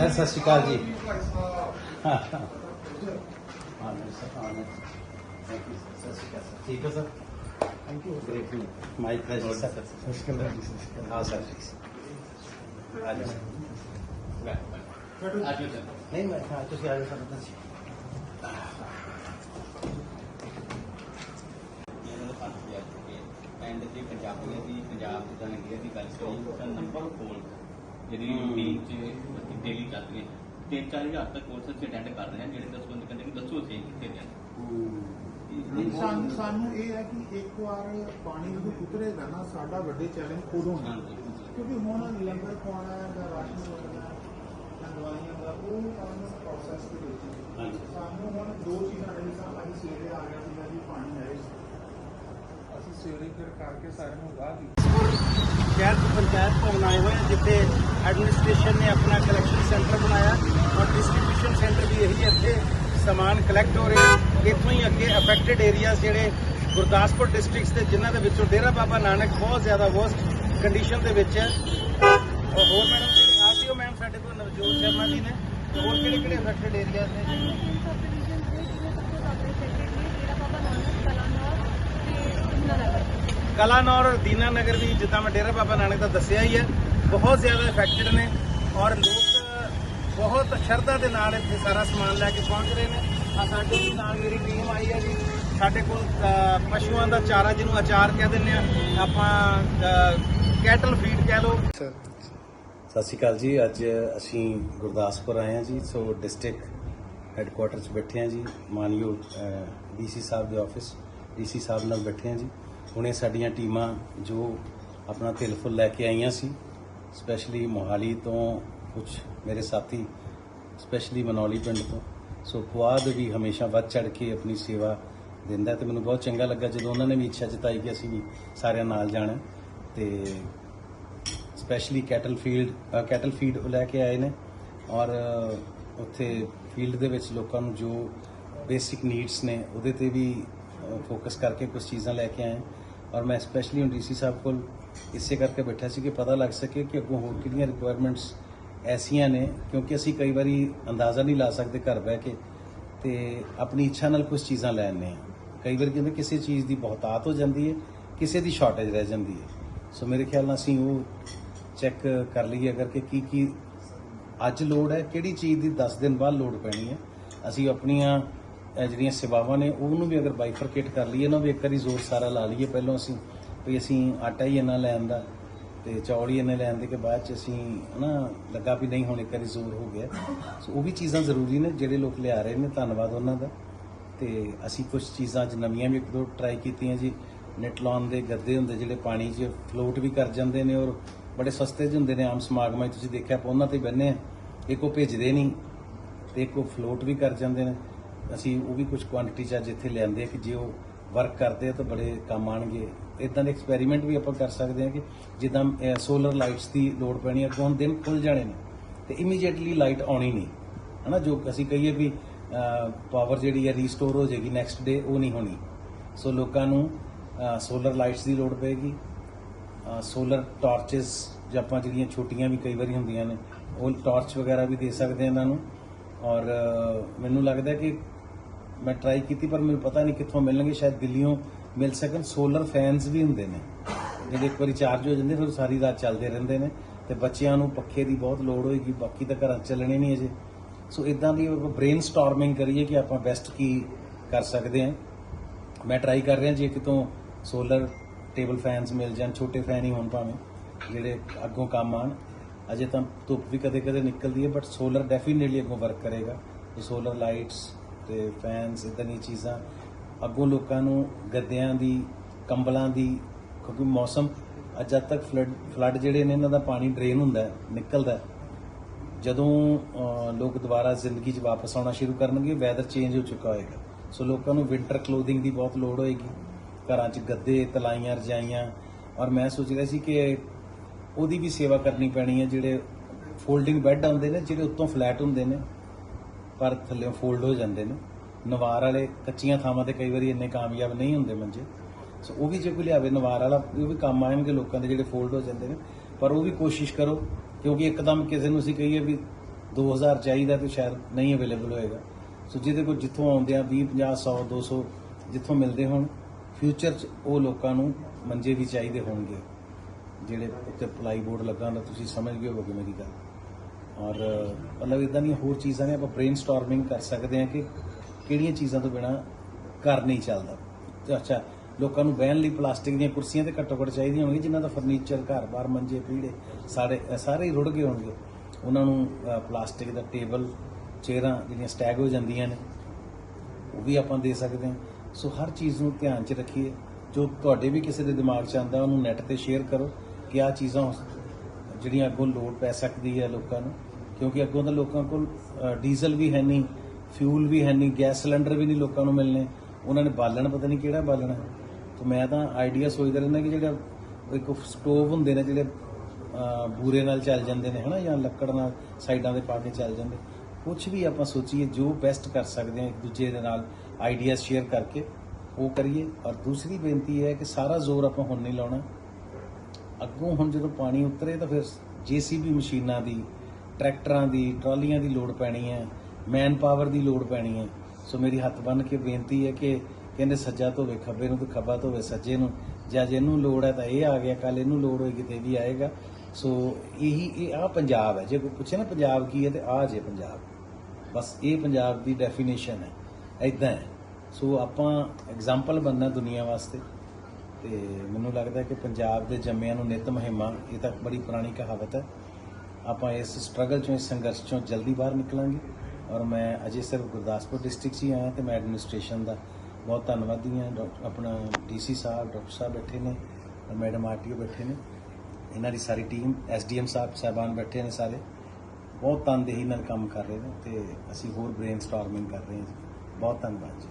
Sir ਸਤਿ ਸ਼੍ਰੀ ਅਕਾਲ ਜੀ। ਹਾਂ ਸਰ ਥੈਂਕ ਯੂ ਸਰ ਠੀਕ ਸਰ ਸਰ? ਸਤਿ ਸ਼੍ਰੀ ਅਕਾਲ ਹਾਂ ਸਰ। ਆ ਜਾਓ। ਆਜੋ ਸਰ। ਨਹੀਂ ਮੈਂ ਹਾਂ ਤੁਸੀਂ ਆ ਜਾਓ ਸਰ ਤੁਸੀਂ ਐਂਡ ਜੇ ਪੰਜਾਬੀਆਂ ਦੀ ਪੰਜਾਬ ਦੇ ਜਨਗੀਆਂ ਦੀ ਗੱਲ ਕਰੀ ਤਾਂ ਨੰਬਰ ਕੋਲ। ਜਿਹੜੀ ਹਮ। ਮੀਟਿੰਗ ਚ ਡੇਲੀ ਚੱਲਦੀ ਹੈ ਤਿੰਨ ਚਾਰ ਹਜ਼ਾਰ ਤੱਕ ਕੋਰਸ ਅਸੀਂ ਅਟੈਂਡ ਕਰ ਰਹੇ ਹਾਂ ਜਿਹੜੇ ਦਸ ਬੰਦੇ ਕਹਿੰਦੇ ਕਿ ਦੱਸੋ ਅਸੀਂ ਕਿੱਥੇ ਜਾਣਾ। ਸਾਨੂੰ ਸਾਨੂੰ ਇਹ ਹੈ ਕਿ ਇੱਕ ਵਾਰ ਪਾਣੀ ਜਦੋਂ ਉਤਰੇਗਾ ਨਾ ਸਾਡਾ ਵੱਡੇ ਚੈਲੰਜ ਉਦੋਂ ਹੈ ਹਾਂਜੀ। ਕਿਉਂਕਿ ਹੁਣ ਲੰਗਰ ਹੈ ਜਾਂ ਰਾਸ਼ਨ ਵਗੈਰਾ ਜਾਂ ਦਵਾਈਆਂ ਦਾ ਉਹ ਕੰਮ ਪ੍ਰੋਸੈਸ ਦੇ ਵਿੱਚ ਹੈ। ਹਾਂਜੀ। ਸਾਨੂੰ ਹੁਣ ਦੋ ਚੀਜ਼ਾਂ ਨੇ ਜਿਸਾਂ ਅਸੀਂ ਸਵੇਰੇ ਆ ਗਿਆ ਸੀਗਾ ਜੀ ਪਾਣੀ ਆਏ ਅਸੀਂ ਸਵੇਰੇ ਫਿਰ ਕਰਕੇ ਸਾਰਿਆਂ ਨੂੰ ਗਾਹ ਦਿੱਤੀ। ਸ਼ਹਿਰ ਦੀ ਪੰਚਾਇਤ ਭਵਨ ਆਏ ਹੋਏ ਹਾਂ ਜਿੱਥੇ ਐਡਮਿਨਿਸਟ੍ਰੇਸ਼ਨ ਨੇ ਆਪਣਾ ਕਲੈਕਸ਼ਨ ਸੈਂਟਰ ਬਣਾਇਆ ਔਰ ਡਿਸਟ੍ਰੀਬਿਊਸ਼ਨ ਸੈਂਟਰ ਵੀ ਇਹੀ ਇੱਥੇ ਸਮਾਨ ਕਲੈਕਟ ਹੋ ਰਿਹਾ। ਇੱਥੋਂ ਹੀ ਅੱਗੇ ਅਫੈਕਟਡ ਏਰੀਆਜ਼ ਜਿਹੜੇ ਗੁਰਦਾਸਪੁਰ ਡਿਸਟ੍ਰਿਕਟਸ ਦੇ, ਜਿਨ੍ਹਾਂ ਦੇ ਵਿੱਚੋਂ ਡੇਰਾ ਬਾਬਾ ਨਾਨਕ ਬਹੁਤ ਜ਼ਿਆਦਾ ਵਰਸਟ ਕੰਡੀਸ਼ਨ ਦੇ ਵਿੱਚ ਹੈ। ਔਰ ਹੋਰ ਮੈਡਮ ਜਿਹੜੇ ਆਰਟੀਓ ਮੈਮ ਸਾਡੇ ਕੋਲ ਨਵਜੋਤ ਸ਼ਰਮਾ ਜੀ ਨੇ ਹੋਰ ਕਿਹੜੇ ਕਿਹੜੇ ਅਫੈਕਟਡ ਏਰੀਆਜ਼ ਨੇ ਜੀ ਤਿੰਨ ਸਬ ਡਿਵੀਜ਼ਨ ਦੇ ਜਿਹਦੇ ਸਭ ਤੋਂ ਜ਼ਿਆਦਾ ਅਫੈਕਟਡ ਨੇ ਡੇਰਾ ਬਾਬਾ ਨਾਨਕ ਕਲਾਨੌਰ ਤੇ ਨਗਰ ਕਲਾਨੌਰ ਔਰ ਦੀਨਾ ਨਗਰ ਵੀ ਜਿੱਦਾਂ ਮੈਂ ਡੇਰਾ ਬਾਬਾ ਨਾਨਕ ਦਾ ਦੱਸਿਆ ਹੀ ਹੈ ਬਹੁਤ ਜ਼ਿਆਦਾ ਇਫੈਕਟਡ ਨੇ ਔਰ ਲੋਕ ਬਹੁਤ ਸ਼ਰਧਾ ਦੇ ਨਾਲ ਇੱਥੇ ਸਾਰਾ ਸਮਾਨ ਲੈ ਕੇ ਪਹੁੰਚ ਰਹੇ ਨੇ। ਆ ਸਾਡੇ ਵੀ ਨਾਲ ਮੇਰੀ ਟੀਮ ਆਈ ਹੈ ਜੀ। ਸਾਡੇ ਕੋਲ ਪਸ਼ੂਆਂ ਦਾ ਚਾਰਾ ਜਿਹਨੂੰ ਅਚਾਰ ਕਹਿ ਦਿੰਦੇ ਆ ਆਪਾਂ ਕੈਟਲ ਫੀਡ ਕਹਿ ਲਓ। ਸਤਿ ਸ਼੍ਰੀ ਅਕਾਲ ਜੀ। ਅੱਜ ਅਸੀਂ ਗੁਰਦਾਸਪੁਰ ਆਏ ਹਾਂ ਜੀ। ਸੋ ਡਿਸਟ੍ਰਿਕਟ ਹੈੱਡਕੁਆਟਰ 'ਚ ਬੈਠੇ ਹਾਂ ਜੀ। ਮਾਨਯੋਗ ਡੀਸੀ ਸਾਹਿਬ ਦੇ ਆਫਿਸ ਡੀਸੀ ਸਾਹਿਬ ਨਾਲ ਬੈਠੇ ਹਾਂ ਜੀ। ਹੁਣੇ ਸਾਡੀਆਂ ਟੀਮਾਂ ਜੋ ਆਪਣਾ ਤਿਲ ਫੁੱਲ ਲੈ ਕੇ ਆਈਆਂ ਸੀ ਸਪੈਸ਼ਲੀ ਮੋਹਾਲੀ ਤੋਂ ਕੁਝ ਮੇਰੇ ਸਾਥੀ ਸਪੈਸ਼ਲੀ ਮਨੌਲੀ ਪਿੰਡ ਤੋਂ। ਸੋ ਫੁਆਦ ਵੀ ਹਮੇਸ਼ਾ ਵੱਧ ਚੜ ਕੇ ਆਪਣੀ ਸੇਵਾ ਦਿੰਦਾ ਤੇ ਮੈਨੂੰ ਬਹੁਤ ਚੰਗਾ ਲੱਗਾ ਜਦੋਂ ਉਹਨਾਂ ਨੇ ਵੀ ਇੱਛਾ ਜਤਾਈ ਕਿ ਅਸੀਂ ਵੀ ਸਾਰਿਆਂ ਨਾਲ ਜਾਣਾ। ਤੇ specially cattle field cattle feed ਲੈ ਕੇ ਆਏ ਨੇ ਔਰ ਉੱਥੇ ਫੀਲਡ ਦੇ ਵਿੱਚ ਲੋਕਾਂ ਨੂੰ ਜੋ ਬੇਸਿਕ ਨੀਡਸ ਨੇ ਉਹਦੇ ਤੇ ਵੀ ਫੋਕਸ ਕਰਕੇ ਕੁਝ ਚੀਜ਼ਾਂ ਲੈ ਕੇ ਆਏ। ਔਰ ਮੈਂ ਸਪੈਸ਼ਲੀ ਹੁਣ ਡੀਸੀ ਸਾਹਿਬ ਕੋਲ ਇਸੇ ਕਰਕੇ ਬੈਠਾ ਸੀ ਕਿ ਪਤਾ ਲੱਗ ਸਕੇ ਕਿ ਅੱਗੋਂ ਹੋਰ ਕਿਹੜੀਆਂ ਰਿਕੁਆਇਰਮੈਂਟਸ ਐਸੀਆਂ ਨੇ, ਕਿਉਂਕਿ ਅਸੀਂ ਕਈ ਵਾਰੀ ਅੰਦਾਜ਼ਾ ਨਹੀਂ ਲਾ ਸਕਦੇ ਘਰ ਬਹਿ ਕੇ ਤੇ ਆਪਣੀ ਇੱਛਾ ਨਾਲ ਕੁਝ ਚੀਜ਼ਾਂ ਲੈਣੇ ਹਾਂ। ਕਈ ਵਾਰੀ ਕਹਿੰਦੇ ਕਿਸੇ ਚੀਜ਼ ਦੀ ਬਹੁਤਾਤ ਹੋ ਜਾਂਦੀ ਹੈ, ਕਿਸੇ ਦੀ ਸ਼ਾਰਟੇਜ ਰਹਿ ਜਾਂਦੀ ਹੈ। ਸੋ ਮੇਰੇ ਖਿਆਲ ਨਾਲ ਅਸੀਂ ਉਹ ਚੈੱਕ ਕਰ ਲਈਏ ਅਗਰ ਕਿ ਕੀ ਕੀ ਅੱਜ ਲੋੜ ਹੈ, ਕਿਹੜੀ ਚੀਜ਼ ਦੀ 10 ਦਿਨ ਬਾਅਦ ਲੋੜ ਪੈਣੀ ਹੈ। ਅਸੀਂ ਆਪਣੀਆਂ ਇਹ ਜਿਹੜੀਆਂ ਸੇਵਾਵਾਂ ਨੇ, ਉਹਨੂੰ ਵੀ ਅਗਰ ਬਾਈਫਰਕੇਟ ਕਰ ਲਈਏ ਨਾ, ਵੀ ਇੱਕ ਵਾਰੀ ਜ਼ੋਰ ਸਾਰਾ ਲਾ ਲਈਏ ਪਹਿਲਾਂ ਅਸੀਂ, ਵੀ ਅਸੀਂ ਆਟਾ ਹੀ ਇੰਨਾ ਲੈਣ ਦਾ, ਤੇ ਚੌਲ ਹੀ ਇੰਨੇ ਲੈਣ ਦੇ ਕੇ ਬਾਅਦ ਚ ਅਸੀਂ, ਹਨਾ, ਲੱਗਾ ਵੀ ਨਹੀਂ, ਹੁਣ ਇੱਕ ਵਾਰੀ ਜ਼ੋਰ ਹੋ ਗਿਆ। ਸੋ ਉਹ ਵੀ ਚੀਜ਼ਾਂ ਜ਼ਰੂਰੀ ਨੇ, ਜਿਹੜੇ ਲੋਕ ਲਿਆ ਰਹੇ ਨੇ, ਧੰਨਵਾਦ ਉਹਨਾਂ ਦਾ। ਤੇ ਅਸੀਂ ਕੁਝ ਚੀਜ਼ਾਂ ਅੱਜ ਨਵੀਆਂ ਵੀ ਇੱਕ ਦੋ ਟਰਾਈ ਕੀਤੀਆਂ ਜੀ। ਨੈਟ ਦੇ ਗੱਦੇ ਹੁੰਦੇ, ਜਿਹੜੇ ਪਾਣੀ 'ਚ ਫਲੋਟ ਵੀ ਕਰ ਜਾਂਦੇ ਨੇ ਔਰ ਬੜੇ ਸਸਤੇ ਜਿਹੇ ਹੁੰਦੇ ਨੇ, ਆਮ ਸਮਾਗਮਾਂ 'ਚ ਤੁਸੀਂ ਦੇਖਿਆ ਆਪਾਂ ਉਹਨਾਂ ਤੇ ਬੰਨੇ ਆ ਇੱਕ ਉਹ ਭੇਜਦੇ ਨਹੀਂ, ਤੇ ਇੱਕ ਉਹ ਫਲੋਟ ਵੀ ਕਰ ਜਾਂਦੇ ਨੇ। ਅਸੀਂ ਉਹ ਵੀ ਕੁਝ ਕੁਆਂਟੀਟੀ 'ਚ ਅੱਜ ਇੱਥੇ ਲਿਆਂਦੇ ਕਿ ਜੇ ਉਹ ਵਰਕ ਕਰਦੇ ਆ ਤਾਂ ਬੜੇ ਕੰਮ ਆਣਗੇ। ਇਦਾਂ ਦੇ ਐਕਸਪੈਰੀਮੈਂਟ ਵੀ ਆਪਾਂ ਕਰ ਸਕਦੇ ਹਾਂ ਕਿ ਜਿੱਦਾਂ ਸੋਲਰ ਲਾਈਟਸ ਦੀ ਲੋੜ ਪੈਣੀ ਹੈ ਅੱਗੋਂ ਹੁਣ ਦਿਨ ਖੁੱਲ ਜਾਣੇ ਨੇ, ਤੇ ਇਮੀਡੀਏਟਲੀ ਲਾਈਟ ਆਉਣੀ ਨਹੀਂ। ਹਨਾ, ਜੋ ਅਸੀਂ ਕਹੀਏ ਵੀ ਪਾਵਰ ਜਿਹੜੀ ਹੈ ਰੀਸਟੋਰ ਹੋ ਜਾਏਗੀ ਨੈਕਸਟ ਡੇ ਉਹ ਨਹੀਂ ਹੋਣੀ। ਸੋ ਲੋਕਾਂ ਨੂੰ ਸੋਲਰ ਲਾਈਟਸ ਦੀ ਲੋੜ ਪਏਗੀ। ਸੋਲਰ ਟਾਰਚਸ ਜਾਂ ਆਪਾਂ ਜਿਹੜੀਆਂ ਛੋਟੀਆਂ ਵੀ ਕਈ ਵਾਰੀ ਹੁੰਦੀਆਂ ਨੇ, ਉਹ ਟਾਰਚ ਵਗੈਰਾ ਵੀ ਦੇ ਸਕਦੇ ਆ ਇਹਨਾਂ ਨੂੰ। ਔਰ ਮੈਨੂੰ ਲੱਗਦਾ ਕਿ ਮੈਂ ਟਰਾਈ ਕੀਤੀ, ਪਰ ਮੈਨੂੰ ਪਤਾ ਨਹੀਂ ਕਿੱਥੋਂ ਮਿਲਣਗੇ, ਸ਼ਾਇਦ ਦਿੱਲੀੋਂ ਮਿਲ ਸਕਣ। ਸੋਲਰ ਫੈਨਸ ਵੀ ਹੁੰਦੇ ਨੇ। ਜਿਹੜੇ ਇੱਕ ਵਾਰੀ ਚਾਰਜ ਹੋ ਜਾਂਦੇ, ਫਿਰ ਉਹ ਸਾਰੀ ਰਾਤ ਚੱਲਦੇ ਰਹਿੰਦੇ ਨੇ। ਤੇ ਬੱਚਿਆਂ ਨੂੰ ਪੱਖੇ ਦੀ ਬਹੁਤ ਲੋੜ ਹੋਏਗੀ, ਬਾਕੀ ਤਾਂ ਘਰਾਂ 'ਚ ਚੱਲਣੇ ਨਹੀਂ ਅਜੇ। ਸੋ ਇਦਾਂ ਦੀ ਬ੍ਰੇਨ ਸਟਾਰਮਿੰਗ ਕਰੀਏ ਕਿ ਆਪਾਂ ਬੈਸਟ ਕੀ ਕਰ ਸਕਦੇ ਹਾਂ। ਮੈਂ ਟਰਾਈ ਕਰ ਰਿਹਾ ਜੇ ਕਿਤੋਂ ਸੋਲਰ ਟੇਬਲ ਫੈਨਸ ਮਿਲ ਜਾਣ, ਛੋਟੇ ਫੈਨ ਹੀ ਹੋਣ ਭਾਵੇਂ, ਜਿਹੜੇ ਅੱਗੋਂ ਕੰਮ ਆਣ ਅਜੇ ਤਾਂ ਧੁੱਪ ਵੀ ਕਦੇ ਕਦੇ ਨਿਕਲਦੀ ਹੈ ਬਟ ਸੋਲਰ ਡੈਫੀਨਿਟਲੀ ਅੱਗੋਂ ਵਰਕ ਕਰੇਗਾ। ਸੋਲਰ ਲਾਈਟਸ ਤੇ ਫੈਨਸ ਇਦਾਂ ਦੀਆਂ ਚੀਜ਼ਾਂ, ਅੱਗੋਂ ਲੋਕਾਂ ਨੂੰ ਗੱਦਿਆਂ ਦੀ, ਕੰਬਲਾਂ ਦੀ, ਕਿਉਂਕਿ ਮੌਸਮ ਅੱਜ ਤੱਕ ਫਲੱਡ ਫਲੱਡ ਜਿਹੜੇ ਨੇ ਇਹਨਾਂ ਦਾ ਪਾਣੀ ਡਰੇਨ ਹੁੰਦਾ ਨਿਕਲਦਾ ਜਦੋਂ ਲੋਕ ਦੁਬਾਰਾ ਜ਼ਿੰਦਗੀ 'ਚ ਵਾਪਸ ਆਉਣਾ ਸ਼ੁਰੂ ਕਰਨਗੇ ਵੈਦਰ ਚੇਂਜ ਹੋ ਚੁੱਕਾ ਹੋਏਗਾ। ਸੋ ਲੋਕਾਂ ਨੂੰ ਵਿੰਟਰ ਕਲੋਥਿੰਗ ਦੀ ਬਹੁਤ ਲੋੜ ਹੋਏਗੀ। ਘਰਾਂ 'ਚ ਗੱਦੇ, ਤਲਾਈਆਂ, ਰਜਾਈਆਂ, ਔਰ ਮੈਂ ਸੋਚ ਰਿਹਾ ਸੀ ਕਿ ਉਹਦੀ ਵੀ ਸੇਵਾ ਕਰਨੀ ਪੈਣੀ ਹੈ, ਜਿਹੜੇ ਫੋਲਡਿੰਗ ਬੈੱਡ ਆਉਂਦੇ ਨੇ, ਜਿਹੜੇ ਉੱਤੋਂ ਫਲੈਟ ਹੁੰਦੇ ਨੇ ਪਰ ਥੱਲੇੋਂ ਫੋਲਡ ਹੋ ਜਾਂਦੇ ਨੇ। ਨਵਾਰ ਵਾਲੇ ਕੱਚੀਆਂ ਥਾਵਾਂ ਤੇ ਕਈ ਵਾਰੀ ਇੰਨੇ ਕਾਮਯਾਬ ਨਹੀਂ ਹੁੰਦੇ ਮੰਜੇ। ਸੋ ਉਹ ਵੀ ਜੇ ਕੋਈ ਲਿਆਵੇ, ਨਵਾਰ ਵਾਲਾ, ਉਹ ਵੀ ਕੰਮ ਆਣਗੇ ਲੋਕਾਂ ਦੇ ਜਿਹੜੇ ਫੋਲਡ ਹੋ ਜਾਂਦੇ ਨੇ। ਪਰ ਉਹ ਵੀ ਕੋਸ਼ਿਸ਼ ਕਰੋ, ਕਿਉਂਕਿ ਇੱਕਦਮ ਕਿਸੇ ਨੂੰ ਅਸੀਂ ਕਹੀਏ ਵੀ 2000 ਚਾਹੀਦਾ ਤੇ ਸ਼ਾਇਦ ਨਹੀਂ ਅਵੇਲੇਬਲ ਹੋਏਗਾ। ਸੋ ਜਿਹਦੇ ਕੋਲ ਜਿੱਥੋਂ ਆਉਂਦੇ ਆ 20 50 100 200 ਜਿੱਥੋਂ ਮਿਲਦੇ ਹੋਣ ਫਿਊਚਰ 'ਚ ਉਹ ਲੋਕਾਂ ਨੂੰ ਮੰਜੇ ਵੀ ਚਾਹੀਦੇ ਹੋਣਗੇ। ਜਿਹੜੇ ਉੱਤੇ ਪਲਾਈ ਬੋਰਡ ਲੱਗਾ ਹੁੰਦਾ ਤੁਸੀਂ ਸਮਝ ਗਏ ਹੋਵੋਗੇ ਮੇਰੀ ਗੱਲ। ਔਰ, ਮਤਲਬ ਇਦਾਂ ਦੀਆਂ ਹੋਰ ਚੀਜ਼ਾਂ ਨੇ, ਆਪਾਂ ਬ੍ਰੇਨਸਟਾਰਮਿੰਗ ਕਰ ਸਕਦੇ ਹਾਂ ਕਿ ਕਿਹੜੀਆਂ ਚੀਜ਼ਾਂ ਤੋਂ ਬਿਨਾ ਘਰ ਨਹੀਂ ਚੱਲਦਾ। ਤੇ ਅੱਛਾ, ਲੋਕਾਂ ਨੂੰ ਬਹਿਣ ਲਈ ਪਲਾਸਟਿਕ ਦੀਆਂ ਕੁਰਸੀਆਂ ਤੇ ਘੱਟੋ ਘੱਟ ਚਾਹੀਦੀਆਂ ਹੋਣਗੀਆਂ, ਜਿਨ੍ਹਾਂ ਦਾ ਫਰਨੀਚਰ ਘਰ-ਬਾਰ ਮੰਜੇ ਪੀੜੇ ਸਾਰੇ ਸਾਰੇ ਹੀ ਰੁੜ ਗਏ ਹੋਣਗੇ। ਉਹਨਾਂ ਨੂੰ ਪਲਾਸਟਿਕ ਦਾ ਟੇਬਲ, ਚੇਅਰਾਂ ਜਿਹੜੀਆਂ ਸਟੈਗ ਹੋ ਜਾਂਦੀਆਂ ਨੇ, ਉਹ ਵੀ ਆਪਾਂ ਦੇ ਸਕਦੇ ਹਾਂ। ਸੋ ਹਰ ਚੀਜ਼ ਨੂੰ ਧਿਆਨ 'ਚ ਰੱਖੀਏ। ਜੋ ਤੁਹਾਡੇ ਵੀ ਕਿਸੇ ਦੇ ਦਿਮਾਗ 'ਚ ਆਉਂਦਾ, ਉਹਨੂੰ ਨੈਟ ਤੇ ਸ਼ੇਅਰ ਕਰੋ ਕਿ ਆਹ ਚੀਜ਼ਾਂ ਹੋ- ਜਿਹੜੀਆਂ ਅੱਗੋਂ ਲੋੜ ਪੈ ਸਕਦੀ ਹੈ ਲੋਕਾਂ ਨੂੰ। ਕਿਉਂਕਿ ਅੱਗੋਂ ਤਾਂ ਲੋਕਾਂ ਕੋਲ ਡੀਜ਼ਲ ਵੀ ਹੈ ਨਹੀਂ ਫਿਊਲ ਵੀ ਹੈ ਨਹੀਂ ਗੈਸ ਸਿਲੰਡਰ ਵੀ ਨਹੀਂ ਲੋਕਾਂ ਨੂੰ ਮਿਲਨੇ ਉਹਨਾਂ ਨੇ ਬਾਲਣ ਪਤਾ ਨਹੀਂ ਕਿਹੜਾ ਬਾਲਣਾ। ਤੇ ਮੈਂ ਤਾਂ ਆਈਡੀਆ ਸੋਚਦਾ ਰਹਿੰਦਾ ਕਿ ਜਿਹੜਾ ਇੱਕ ਸਟੋਵ ਹੁੰਦੇ ਨੇ ਜਿਹੜੇ ਅ, ਬੂਰੇ ਨਾਲ ਚੱਲ ਜਾਂਦੇ ਨੇ ਹਨਾ ਜਾਂ ਲੱਕੜ ਨਾਲ ਸਾਈਡਾਂ ਦੇ ਪਾ ਕੇ ਚੱਲ ਜਾਂਦੇ। ਕੁਝ ਵੀ ਆਪਾਂ ਸੋਚੀਏ ਜੋ ਬੈਸਟ ਕਰ ਸਕਦੇ ਹਾਂ ਇੱਕ ਦੂਜੇ ਦੇ ਨਾਲ ਆਈਡੀਆ ਸ਼ੇਅਰ ਕਰਕੇ ਉਹ ਕਰੀਏ। ਔਰ ਦੂਸਰੀ ਬੇਨਤੀ ਹੈ ਕਿ ਸਾਰਾ ਜ਼ੋਰ ਆਪਾਂ ਹੁਣ ਨਹੀਂ ਲਾਉਣਾ। ਅੱਗੋਂ ਹੁਣ ਜਦੋਂ ਪਾਣੀ ਉਤਰੇ ਤਾਂ ਫਿਰ ਜੀਸੀਬੀ ਮਸ਼ੀਨਾਂ ਦੀ ਟਰੈਕਟਰਾਂ ਦੀ, ਟਰਾਲੀਆਂ ਦੀ ਲੋੜ ਪੈਣੀ ਹੈ ਮੈਨ ਪਾਵਰ ਦੀ ਲੋੜ ਪੈਣੀ ਹੈ। ਸੋ ਮੇਰੀ ਹੱਥ ਬੰਨ ਕੇ ਬੇਨਤੀ ਹੈ ਕਿ ਕਹਿੰਦੇ ਸੱਜਾ ਧੋਵੇ ਖੱਬੇ ਨੂੰ ਤੇ ਖੱਬਾ ਧੋਵੇ ਸੱਜੇ ਨੂੰ। ਜਾਂ ਜਿਹਨੂੰ ਲੋੜ ਹੈ ਤਾਂ ਇਹ ਆ ਗਿਆ ਕੱਲ ਇਹਨੂੰ ਲੋੜ ਹੋਏਗੀ ਤੇ ਇਹ ਵੀ ਆਏਗਾ। ਸੋ ਇਹੀ, ਇਹ ਆ ਪੰਜਾਬ ਹੈ। ਜੇ ਕੋਈ ਪੁੱਛੇ ਨਾ ਪੰਜਾਬ ਕੀ ਹੈ ਤੇ ਆ ਜੇ ਪੰਜਾਬ। ਬਸ ਇਹ ਪੰਜਾਬ ਦੀ ਡੈਫੀਨੇਸ਼ਨ ਹੈ। ਐਦਾਂ ਹੈ। ਸੋ ਆਪਾਂ ਐਗਜ਼ਾਮਪਲ ਬਣਨਾ ਦੁਨੀਆ ਵਾਸਤੇ। ਤੇ ਮੈਨੂੰ ਲੱਗਦਾ ਕਿ ਪੰਜਾਬ ਦੇ ਜੰਮਿਆਂ ਨੂੰ ਨਿਤ ਮਹਿਮਾ, ਇਹ ਤਾਂ ਬੜੀ ਪੁਰਾਣੀ ਕਹਾਵਤ ਹੈ। ਆਪਾਂ ਇਸ ਸਟਰਗਲ ਚੋਂ, ਇਸ ਸੰਘਰਸ਼ ਚੋਂ ਜਲਦੀ ਬਾਹਰ ਨਿਕਲਾਂਗੇ। ਔਰ ਮੈਂ ਅਜੇ ਸਿਰਫ ਗੁਰਦਾਸਪੁਰ ਡਿਸਟ੍ਰਿਕਟ 'ਚ ਹੀ ਆਇਆ ਤੇ ਮੈਂ ਐਡਮਿਨਿਸਟ੍ਰੇਸ਼ਨ ਦਾ ਬਹੁਤ ਧੰਨਵਾਦੀ ਹਾਂ। ਡਾਕ- ਆਪਣਾ ਡੀਸੀ ਸਾਹਿਬ, ਡਾਕਟਰ ਸਾਹਿਬ ਬੈਠੇ ਨੇ ਔਰ ਮੈਡਮ ਆਰਟੀਓ ਬੈਠੇ ਨੇ। ਇਹਨਾਂ ਦੀ ਸਾਰੀ ਟੀਮ ਐਸਡੀਐਮ ਸਾਹਿਬ ਸਾਹਿਬਾਨ ਬੈਠੇ ਨੇ ਸਾਰੇ। ਬਹੁਤ ਤਨਦੇਹੀ ਨਾਲ ਕੰਮ ਕਰ ਰਹੇ ਨੇ ਤੇ ਅਸੀਂ ਹੋਰ ਬ੍ਰੇਨਸਟਾਰਮਿੰਗ ਕਰ ਰਹੇ ਹਾਂ। ਜੀ ਬਹੁਤ ਧੰਨਵਾਦ ਜੀ।